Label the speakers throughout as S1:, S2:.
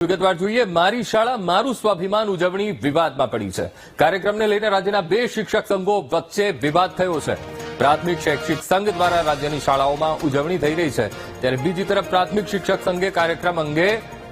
S1: વિગતવાર જોઈએ, મારી શાળા મારું સ્વાભિમાન ઉજવણી વિવાદમાં પડી છે. કાર્યક્રમને લઈને રાજ્યના બે શિક્ષક સંઘો વચ્ચે વિવાદ થયો છે. પ્રાથમિક શૈક્ષિક સંઘ દ્વારા રાજ્યની શાળાઓમાં ઉજવણી થઈ રહી છે. ત્યારે બીજી તરફ પ્રાથમિક શિક્ષક સંઘે કાર્યક્રમ અંગે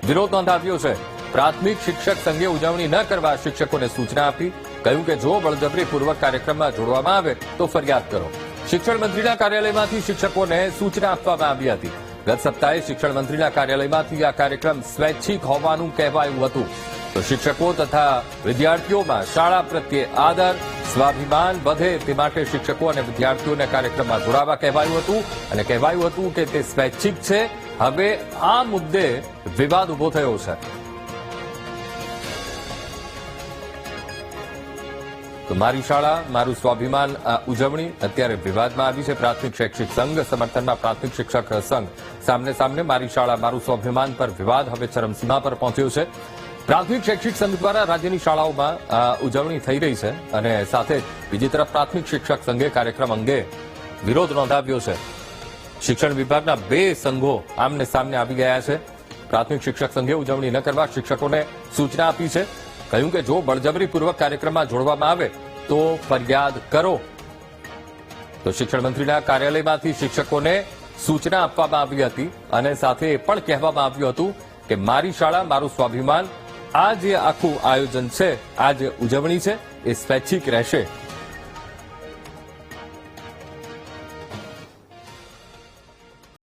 S1: વિરોધ નોંધાવ્યો છે. પ્રાથમિક શિક્ષક સંઘે ઉજવણી ન કરવા શિક્ષકોને સૂચના આપી, કહ્યું કે જો બળજબરીપૂર્વક કાર્યક્રમમાં જોડવામાં આવે તો ફરિયાદ કરો. શિક્ષણ મંત્રીના કાર્યાલયમાંથી શિક્ષકોને સૂચના આપવામાં આવી હતી. ગત સપ્તાહે શિક્ષણ મંત્રીના કાર્યાલયમાંથી આ કાર્યક્રમ સ્વૈચ્છિક હોવાનું કહેવાયું હતું. તો શિક્ષકો તથા વિદ્યાર્થીઓમાં શાળા પ્રત્યે આદર, સ્વાભિમાન વધે તે માટે શિક્ષકો અને વિદ્યાર્થીઓને કાર્યક્રમમાં જોડાવા કહેવાયું હતું અને કહેવાયું હતું કે તે સ્વૈચ્છિક છે. હવે આ મુદ્દે વિવાદ ઊભો થયો છે. તો મારી શાળા, મારું સ્વાભિમાન ઉજવણી અત્યારે વિવાદમાં આવી છે. પ્રાથમિક શૈક્ષિક સંઘ, સમર્થનમાં પ્રાથમિક શિક્ષક સંઘ. સામને સામને મારી શાળા, મારું સ્વાભિમાન પર વિવાદ હવે ચરમસીમા પર પહોંચ્યો છે. પ્રાથમિક શૈક્ષિક સંઘ દ્વારા રાજ્યની શાળાઓમાં ઉજવણી થઈ રહી છે અને સાથે બીજી તરફ પ્રાથમિક શિક્ષક સંઘે કાર્યક્રમ અંગે વિરોધ નોંધાવ્યો છે. શિક્ષણ વિભાગના બે સંઘો આમને સામને આવી ગયા છે. પ્રાથમિક શિક્ષક સંઘે ઉજવણી ન કરવા શિક્ષકોને સૂચના આપી છે. કહ્યું કે જો બળજબરીપૂર્વક કાર્યક્રમમાં જોડવામાં આવે તો ફરિયાદ કરો. તો શિક્ષણ મંત્રીના કાર્યાલયમાંથી શિક્ષકોને સૂચના આપવામાં આવી હતી અને સાથે એ પણ કહેવામાં આવ્યું હતું કે મારી શાળા, મારું સ્વાભિમાન, આ જે આખું આયોજન છે, આ જે ઉજવણી છે, એ સ્વૈચ્છિક રહેશે.